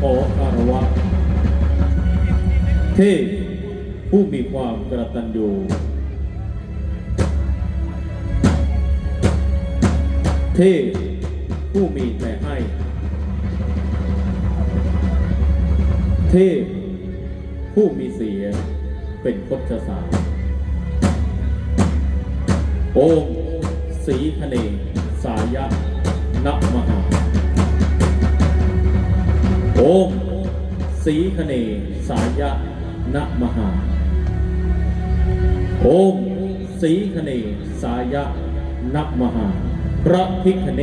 ขออารวะเทพผู้มีความกระตันอยู่เทพผู้มีแต่ให้ เทพผู้มีเสียเป็นพจสารโอมสีะเลสายะนักมหา โอมสีคเนสายะนะมหา โอมสีคเนสายะนะมหา พระพิคเน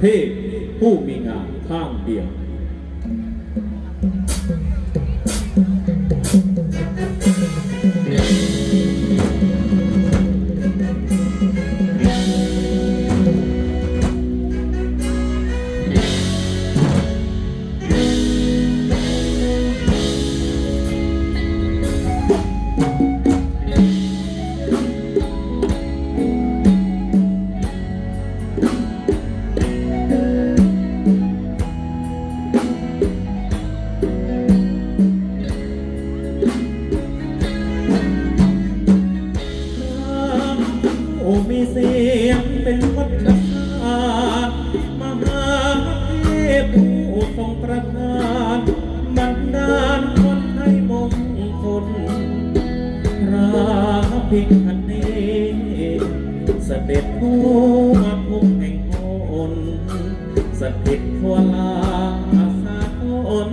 เทพผู้มีงานข้างเดียว็นวัดนามหาเทพผู้ทรงประทานบันดาลคนให้มงคลพระพิฆเนศเสด็จผู้มาภูมิแห่งคนสด็จทั่วลาสาคน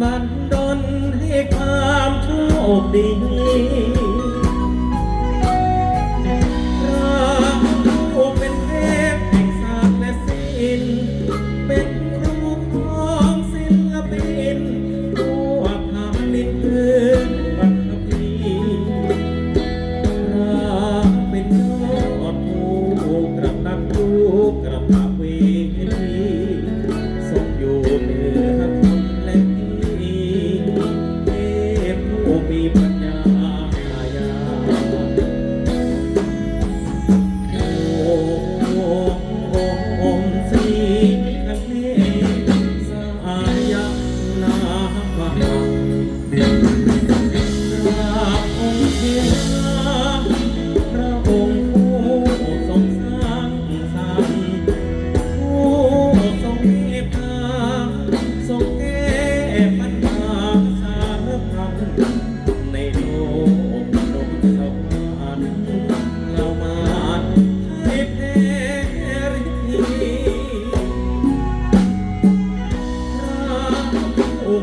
มันดนให้ความโชคดี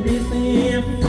มีเสียง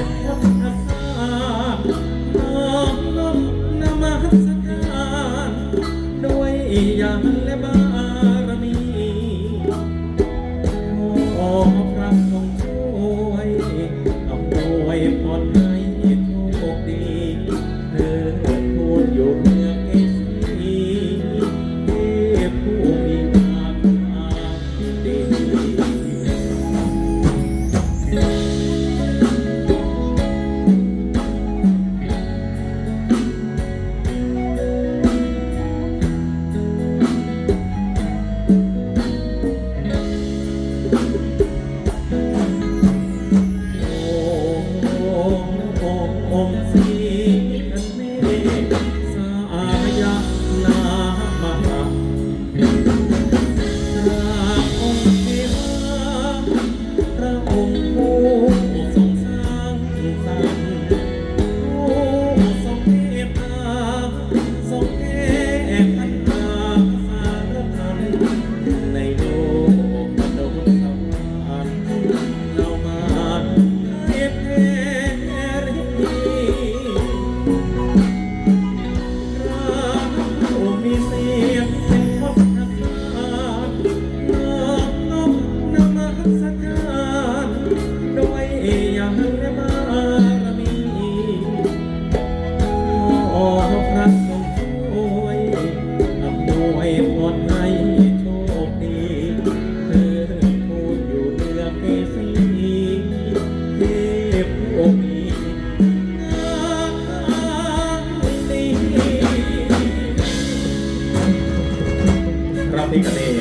ที่กันเอง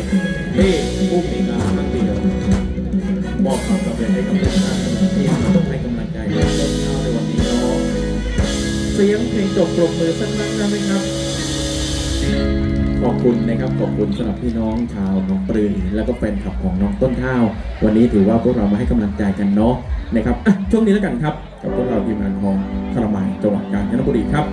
ที่ผู้มีงานทั้งเดียวบอกความสำเร็จให้กับทุกท่านที่มาต้องให้กำลังใจและต้นข้าวในวันนี้เนาะเสียงเพลงจบปรบมือสักครั้งได้ไหมครับ ขอบคุณนะครับขอบคุณสำหรับพี่น้องชาวหนองปลือแล้วก็แฟนคลับของน้องต้นข้าว วันนี้ถือว่าพวกเรามาให้กำลังใจกันเนาะนะครับช่วงนี้แล้วกันครับ กับพวกเราทีมงานของคารมายจังหวัดกาญจนบุรีครับ